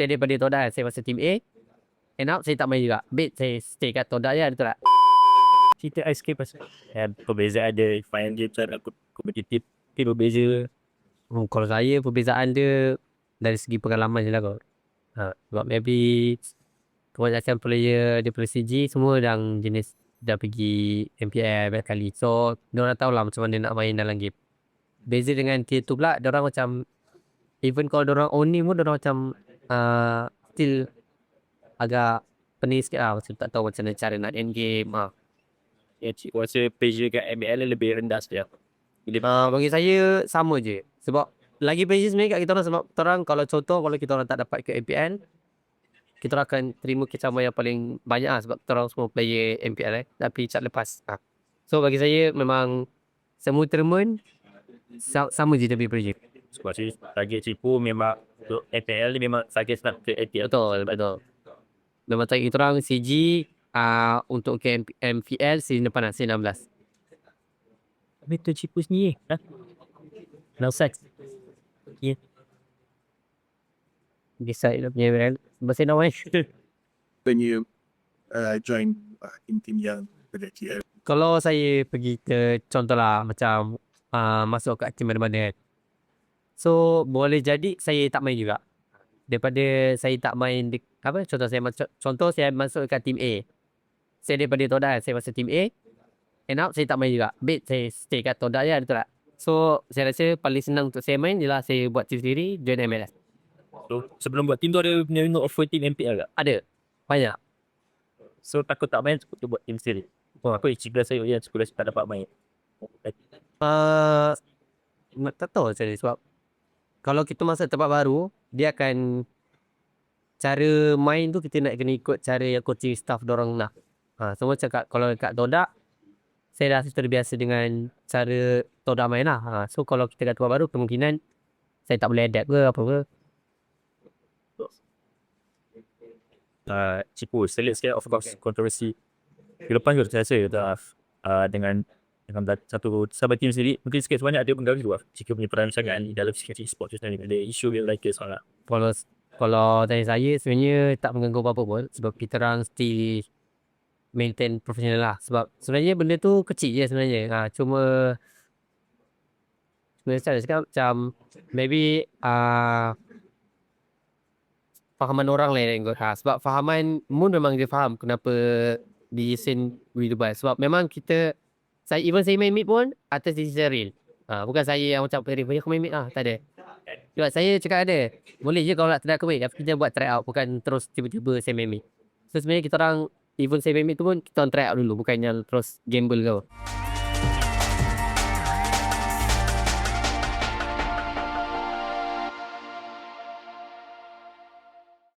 Saya daripada Todak Saya masuk team A End up saya tak main juga Bet saya stay kat Todak je Betul tak? Cerita ice skate pasal ya, perbezaan dia main game secara ko- kompetitif mungkin berbeza Hmm, kalau saya perbezaan dia dari segi pengalaman je lah kot. Ha, sebab maybe kebanyakan player daripada CG semua yang jenis dah pergi MPL banyak kali. So, diorang tahu lah macam mana nak main dalam game. Beza dengan tier tu pula, diorang macam even kalau diorang owning pun diorang macam uh, still agak pening sikit lah. Macam tak tahu macam mana cara nak end game. Ha. ya, cik rasa pressure kat MBL lebih rendah saja. Bila Uh, bagi saya sama je. Sebab lagi pressure sebenarnya kat kita orang sebab kita orang kalau contoh kalau kita orang tak dapat ke MPL kita orang akan terima kecaman yang paling banyak lah sebab kita orang semua player MPL eh tapi cat lepas. Ha. So bagi saya memang semua tournament sa- sama je tapi pressure. Sebab saya target cipu memang untuk FPL ni memang target nak ke APL. Betul, betul. Memang target kita orang CG uh, untuk ke MP- MPL season depan lah, season 16. Tapi tu cipu sendiri. Ha? No sex. Decide dia punya MPL. Bahasa nama eh. when you uh, join uh, in team yang kalau saya pergi ke contohlah macam uh, masuk kat team mana-mana kan. So boleh jadi saya tak main juga. Daripada saya tak main di, apa contoh saya masuk contoh saya masuk kat team A. Saya daripada Todak saya masuk team A. End up saya tak main juga. Bet saya stay kat Todak je betul tak? So saya rasa paling senang untuk saya main ialah saya buat team sendiri join MLS. So sebelum buat team tu ada punya offer team MPL tak? Ada. Banyak. So takut tak main takut tu buat team sendiri. Oh, aku cikgu saya ya sekolah tak dapat main. Uh, tak tahu mana sebab kalau kita masuk tempat baru dia akan cara main tu kita nak kena ikut cara yang coaching staff dorang nak. Ha, so macam kat, kalau kat Todak saya dah terbiasa dengan cara Todak main lah. Ha, so kalau kita kat tempat baru kemungkinan saya tak boleh adapt ke apa ke. uh, cipu selit sikit of course kontroversi ke depan kot saya rasa uh, dengan dah satu sahabat team sendiri mungkin sikit sebanyak ada pengaruh juga jika punya peranan sangat dalam sikit sport tu sebenarnya. Ada isu yang like soal lah Kalau kalau tanya saya sebenarnya tak mengganggu apa-apa pun sebab kita orang still maintain professional lah. Sebab sebenarnya benda tu kecil je sebenarnya. Ha, cuma sebenarnya saya cakap macam maybe uh, fahaman orang lain kot. Ha, sebab fahaman Moon memang dia faham kenapa di scene Dubai. Sebab memang kita saya even saya main mid pun atas decision real ha, bukan saya yang macam player banyak kau main mid lah tak ada. Sebab saya cakap ada boleh je kalau nak ke mid tapi kita buat try out bukan terus tiba-tiba saya main mid. So sebenarnya kita orang even saya main mid tu pun kita orang try out dulu bukan yang terus gamble kau